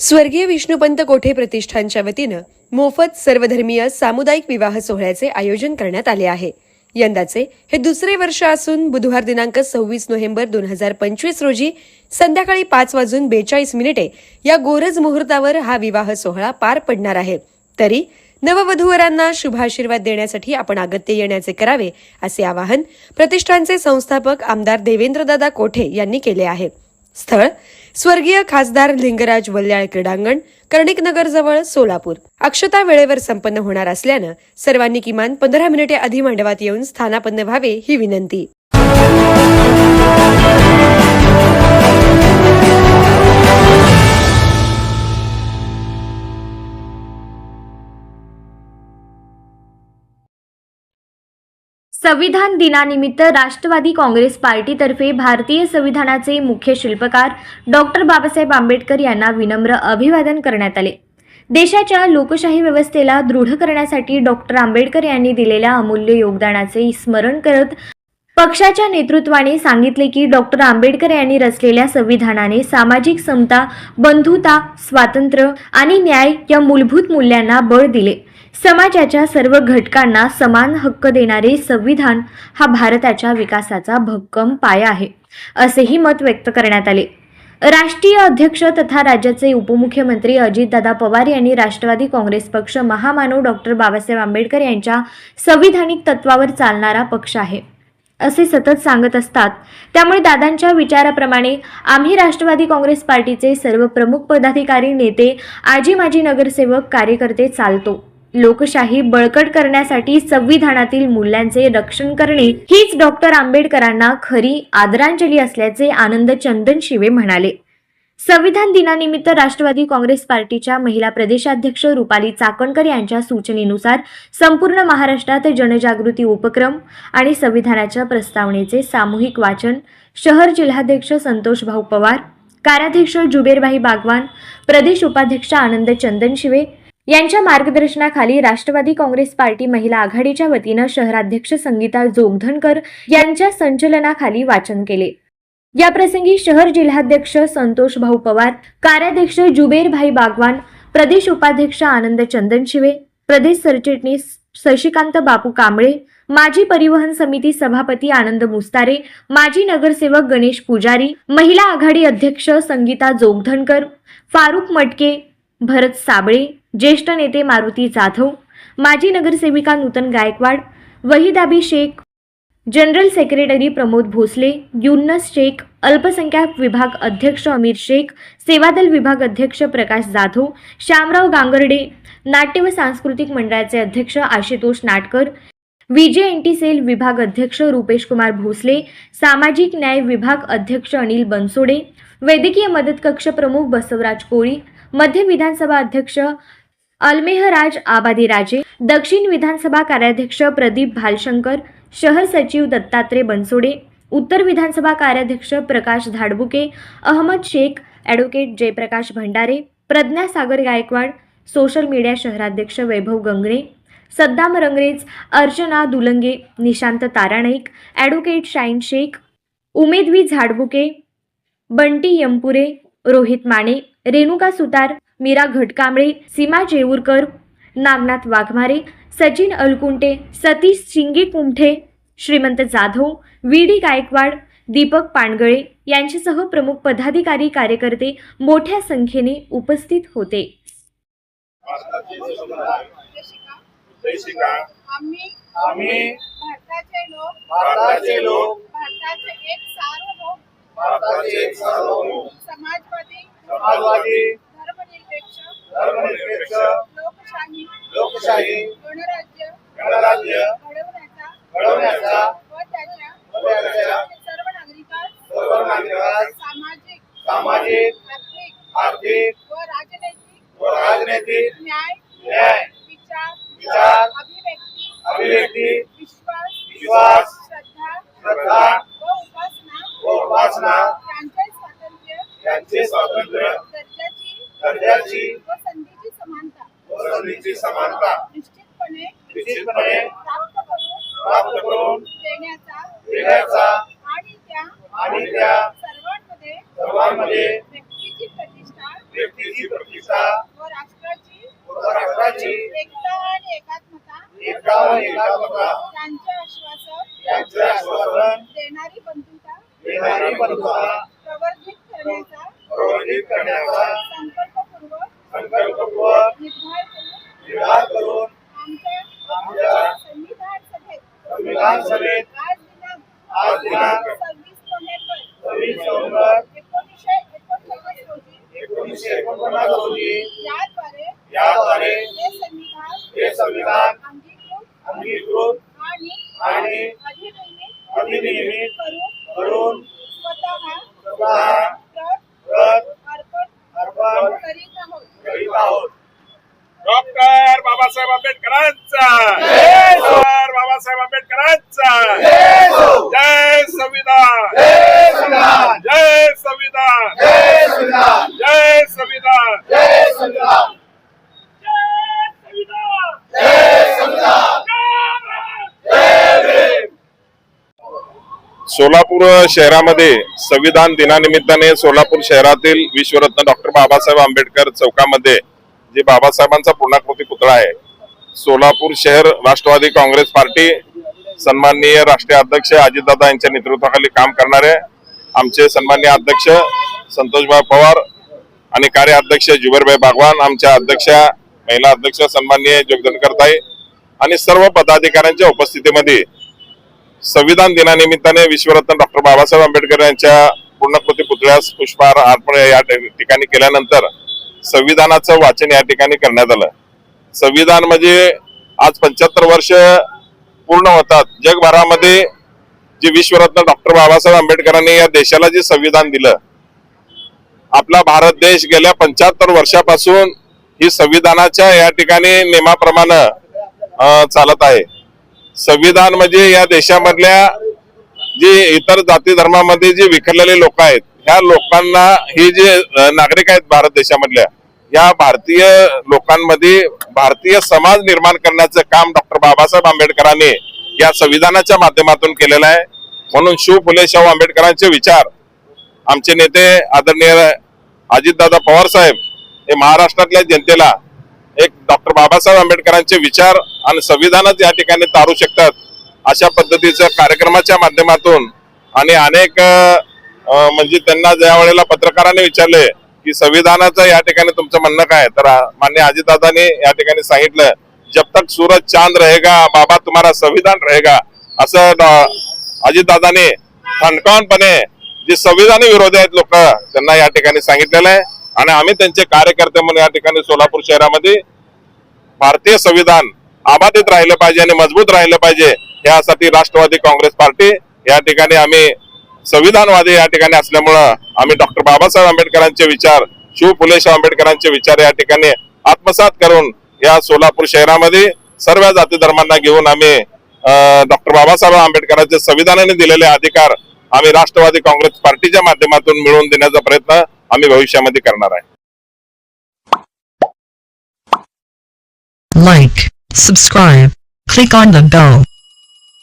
स्वर्गीय विष्णुपंत कोठे प्रतिष्ठानच्या वतीनं मोफत सर्वधर्मीय सामुदायिक विवाह सोहळ्याचे आयोजन करण्यात आले आहे. यंदाचे हे दुसरे वर्ष असून बुधवार दिनांक सव्वीस नोव्हेंबर दोन हजार पंचवीस रोजी संध्याकाळी पाच वाजून बेचाळीस मिनिटे या गोरज मुहूर्तावर हा विवाह सोहळा पार पडणार आहे. तरी नववधूवरांना शुभाशीर्वाद देण्यासाठी आपण अगत्य येण्याचे करावे असे आवाहन प्रतिष्ठानचे संस्थापक आमदार देवेंद्रदादा कोठे यांनी केले आहे. स्थळ स्वर्गीय खासदार लिंगराज वल्याळ क्रीडांगण कर्णिकनगरजवळ सोलापूर. अक्षता वेळेवर संपन्न होणार असल्यानं सर्वांनी किमान पंधरा मिनिटे आधी मांडवात येऊन स्थानापन्न व्हावे ही विनंती. संविधान दिनानिमित्त राष्ट्रवादी काँग्रेस पार्टीतर्फे भारतीय संविधानाचे मुख्य शिल्पकार डॉक्टर बाबासाहेब आंबेडकर यांना विनम्र अभिवादन करण्यात आले. देशाच्या लोकशाही व्यवस्थेला दृढ करण्यासाठी डॉक्टर आंबेडकर यांनी दिलेल्या अमूल्य योगदानाचे स्मरण करत पक्षाच्या नेतृत्वाने सांगितले की डॉक्टर आंबेडकर यांनी रचलेल्या संविधानाने सामाजिक समता बंधुता स्वातंत्र्य आणि न्याय या मूलभूत मूल्यांना बळ दिले. समाजाच्या सर्व घटकांना समान हक्क देणारे संविधान हा भारताच्या विकासाचा भक्कम पाया आहे असेही मत व्यक्त करण्यात आले. राष्ट्रीय अध्यक्ष तथा राज्याचे उपमुख्यमंत्री अजितदादा पवार यांनी राष्ट्रवादी काँग्रेस पक्ष महामानव डॉक्टर बाबासाहेब आंबेडकर यांच्या संविधानिक तत्वावर चालणारा पक्ष आहे असे सतत सांगत असतात. त्यामुळे दादांच्या विचाराप्रमाणे आम्ही राष्ट्रवादी काँग्रेस पार्टीचे सर्व प्रमुख पदाधिकारी नेते आजी माजी नगरसेवक कार्यकर्ते चालतो. लोकशाही बळकट करण्यासाठी संविधानातील मूल्यांचे रक्षण करणे हीच डॉक्टर आंबेडकरांना खरी आदरांजली असल्याचे आनंद चंदन शिवे म्हणाले. संविधान दिनानिमित्त राष्ट्रवादी काँग्रेस पार्टीच्या महिला प्रदेशाध्यक्ष रुपाली चाकणकर यांच्या सूचनेनुसार संपूर्ण महाराष्ट्रात जनजागृती उपक्रम आणि संविधानाच्या प्रस्तावनेचे सामूहिक वाचन शहर जिल्हाध्यक्ष संतोष भाऊ पवार कार्याध्यक्ष जुबेरभाई बागवान प्रदेश उपाध्यक्ष आनंद चंदन शिवे यांच्या मार्गदर्शनाखाली राष्ट्रवादी काँग्रेस पार्टी महिला आघाडीच्या वतीनं शहराध्यक्ष संगीता जोगधनकर यांच्या संचलनाखाली वाचन केले. याप्रसंगी शहर जिल्हाध्यक्ष संतोष भाऊ पवार कार्याध्यक्ष जुबेरभाई बागवान प्रदेश उपाध्यक्ष आनंद चंदन शिवे प्रदेश सरचिटणीस शशिकांत बापू कांबळे माजी परिवहन समिती सभापती आनंद मुस्तारे माजी नगरसेवक गणेश पुजारी महिला आघाडी अध्यक्ष संगीता जोगधनकर फारुख मटके भरत साबळे ज्येष्ठ नेते मारुती जाधव माजी नगरसेविका नूतन गायकवाड वहिदाबी शेख जनरल सेक्रेटरी प्रमोद भोसले युन्नस शेख अल्पसंख्याक विभाग अध्यक्ष अमीर शेख सेवादल विभाग अध्यक्ष प्रकाश जाधव श्यामराव गांगर्डे नाट्य व सांस्कृतिक मंडळाचे अध्यक्ष आशुतोष नाटकर विजय एनटी सेल विभाग अध्यक्ष रुपेश कुमार भोसले सामाजिक न्याय विभाग अध्यक्ष अनिल बनसोडे वैद्यकीय मदत कक्ष प्रमुख बसवराज कोळी मध्य विधानसभा अध्यक्ष अल्मेहराज आबादी राजे दक्षिण विधानसभा कार्याध्यक्ष प्रदीप भालशंकर शहर सचिव दत्तात्रय बनसोडे उत्तर विधानसभा कार्याध्यक्ष Prakash Dhadbuke Ahmed Shaikh advocate Jayprakash Bhandare Pradnya Sagar Gaikwad social media शहराध्यक्ष Vaibhav Gangane Saddam Rangrez Archana Dulange Nishant Taranaik advocate shine Shaikh उमेदवी Zadbuke Bunty Yampure Rohit Mane Renuka Sutar Meera Ghatkamble Seema Jeurkar Nagnath Waghmare Sachin Alkunte Satish Shinge Kumthe Shrimant Jadhav V D Gaikwad Deepak Pangale यांच्यासह प्रमुख पदाधिकारी कार्यकर्ते मोठ्या संख्येने उपस्थित होते. आम्ही भारताचे लोक भारताचे एक सार्वभौम समाजवादी समाजवादी धर्मनिरपेक्ष लोकशाही लोकशाही गणराज्य गणराज्य घडवण्याचा घडवण्याचा व त्याच्या व त्याच्या सर्व नागरिकांस सर्व नागरिकांस सामाजिक सामाजिक आर्थिक आर्थिक व राजनैतिक व राजनैतिक न्याय न्याय विचार विचार अभिव्यक्ती अभिव्यक्ती विश्वास विश्वास देण्याचा आणि त्या आणि त्या सर्वांमध्ये व्यक्तीची प्रतिष्ठा व्यक्तीची प्रतिष्ठा व राष्ट्राची व राष्ट्राची एकता आणि एकात्मता एकता व एकात्मता यांचे आश्वासन देणारी बंधुता देणारी बंधुता प्रवर्धित करण्याचा प्रवर्धित करण्याचा संकल्पपूर्वक संकल्पपूर्वक निर्धार करून निर्धार करून आमच्या आमच्या संविधान सभेत संविधान सभेत आज दिनांक आज दिनांक सव्वीस नोव्हेंबर सव्वीस नोव्हेंबर एकोणीसशे एकोणपन्नास रोजी एकोणीसशे एकोणपन्नास रोजी याद्वारे याद्वारे हे संविधान हे संविधान अंगीकृत अंगीकृत आणि आणि अधिनियमित अधिनियमित करून करून स्वतः स्वतः प्रत प्रत अर्पण अर्पण करीत आहोत करीत आहोत डॉक्टर बाबासाहेब आंबेडकरांचा डॉक्टर बाबासाहेब आंबेडकरांचा जय संविधान जय संविधान. जय संविधान. जय संविधान. सोलापूर शहरामध्ये संविधान दिनानिमित्ताने सोलापूर शहरातील विश्वरत्न डॉक्टर बाबासाहेब आंबेडकर चौकामध्ये जे बाबासाहेबांचा पूर्णाकृती पुतळा आहे सोलापूर शहर राष्ट्रवादी काँग्रेस पार्टी सन्माननीय राष्ट्रीय अध्यक्ष अजितदादा यांच्या नेतृत्वाखाली काम करणारे आमचे सन्माननीय अध्यक्ष संतोषभाई पवार आणि कार्याध्यक्ष जुबेरभाई बागवान आमच्या अध्यक्षा महिला अध्यक्ष सन्माननीय जोगदंडकरताई आणि सर्व पदाधिकाऱ्यांच्या उपस्थितीमध्ये संविधान दिनानिमित्ताने विश्वरत्न डॉक्टर बाबासाहेब आंबेडकर यांच्या पूर्णकृती पुतळ्यास पुष्पहार अर्पण या ठिकाणी केल्यानंतर संविधानाचं वाचन या ठिकाणी करण्यात आलं. संविधान म्हणजे आज पंच्याहत्तर वर्ष पूर्ण होतात. जगभरामध्ये जे विश्वरत्न डॉक्टर बाबासाहेब आंबेडकरांनी या देशाला जे संविधान दिलं आपला भारत देश गेल्या पंच्याहत्तर वर्षापासून ही संविधानाच्या या ठिकाणी नियमाप्रमाणे चालत आहे. संविधान म्हणजे या देशामधल्या जे इतर जाती धर्मामध्ये जे विखरलेले लोक आहेत ह्या लोकांना हे जे नागरिक आहेत भारत देशामधल्या या भारतीय लोकांमध्ये भारतीय समाज निर्माण करण्याचं काम डॉक्टर बाबासाहेब आंबेडकरांनी या संविधानाच्या माध्यमातून केलेलं आहे. म्हणून शिव फुले शाहू आंबेडकरांचे विचार. आमचे नेते आदरणीय अजितदादा पवार साहेब हे महाराष्ट्रातल्या जनतेला एक डॉक्टर बाबासाहेब आंबेडकरांचे विचार आणि संविधानच या ठिकाणी तारू शकतात अशा पद्धतीच्या कार्यक्रमाच्या माध्यमातून आणि अनेक म्हणजे त्यांना ज्या वेळेला पत्रकारांनी विचारले की संविधानाचं या ठिकाणी तुमचं म्हणणं काय? तर मान्य अजितदादांनी या ठिकाणी सांगितलं जब तक सूरज चांद रहेगा बाबा तुम्हारा संविधान रहेगा। असं अजित दादानी ठणकावूनपणे जे संविधानी विरोधी आहेत लोक त्यांना या ठिकाणी सांगितलेलं आहे. आणि आम्ही त्यांचे कार्यकर्ते म्हणून या ठिकाणी सोलापूर शहरामध्ये भारतीय संविधान आबाधित राहिलं पाहिजे आणि मजबूत राहिलं पाहिजे यासाठी राष्ट्रवादी काँग्रेस पार्टी या ठिकाणी आम्ही संविधानवादी या ठिकाणी असल्यामुळं आम्ही डॉक्टर बाबासाहेब आंबेडकरांचे विचार शिव फुले आंबेडकरांचे विचार या ठिकाणी आत्मसात करून या सोलापूर शहरामध्ये सर्व जाती धर्मांना घेऊन आम्ही डॉक्टर बाबासाहेब आंबेडकरांचे संविधानाने दिलेले अधिकार आम्ही राष्ट्रवादी काँग्रेस पार्टीच्या माध्यमातून मिळवून देण्याचा प्रयत्न आम्ही भविष्यामध्ये करणार आहे. Like, subscribe, click on the bell.